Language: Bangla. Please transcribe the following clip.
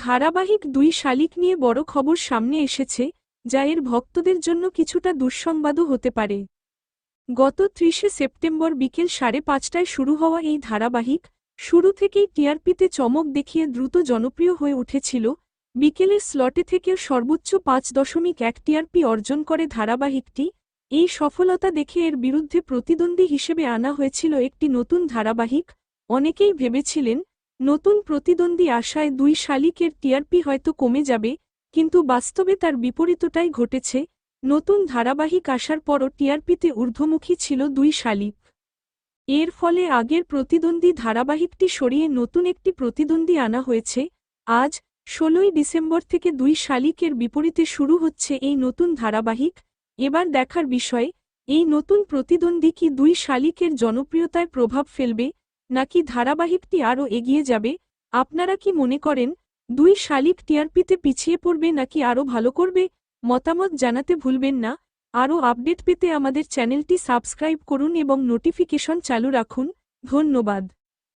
ধারাবাহিক দুই শালিক নিয়ে বড় খবর সামনে এসেছে, যা এর ভক্তদের জন্য কিছুটা দুঃসংবাদও হতে পারে। গত ত্রিশে সেপ্টেম্বর বিকেল সাড়ে পাঁচটায় শুরু হওয়া এই ধারাবাহিক, শুরু থেকেই টিআরপিতে চমক দেখিয়ে দ্রুত জনপ্রিয় হয়ে উঠেছিল, বিকেলের স্লটে থেকেও সর্বোচ্চ পাঁচ দশমিক এক টিআরপি অর্জন করে ধারাবাহিকটি, এই সফলতা দেখে এর বিরুদ্ধে প্রতিদ্বন্দ্বী হিসেবে আনা হয়েছিল একটি নতুন ধারাবাহিক, অনেকেই ভেবেছিলেন নতুন প্রতিদ্বন্দ্বী আশায় দুই শালিকের টিআরপি হয়তো কমে যাবে, কিন্তু বাস্তবে তার বিপরীতটাই ঘটেছে, নতুন ধারাবাহিক আসার পরও টিআরপিতে ঊর্ধ্বমুখী ছিল দুই শালিক। এর ফলে আগের প্রতিদ্বন্দ্বী ধারাবাহিকটি সরিয়ে নতুন একটি প্রতিদ্বন্দ্বী আনা হয়েছে, আজ, ষোলোই ডিসেম্বর থেকে দুই শালিকের বিপরীতে শুরু হচ্ছে এই নতুন ধারাবাহিক, এবার দেখার বিষয়, এই নতুন প্রতিদ্বন্দ্বী কি দুই শালিকের জনপ্রিয়তায় প্রভাব ফেলবে? নাকি ধারাবাহিকটি আরও এগিয়ে যাবে? আপনারা কি মনে করেন, দুই শালিক টিআরপিতে পিছিয়ে পড়বে নাকি আরও ভালো করবে? মতামত জানাতে ভুলবেন না। আরও আপডেট পেতে আমাদের চ্যানেলটি সাবস্ক্রাইব করুন এবং নোটিফিকেশন চালু রাখুন। ধন্যবাদ।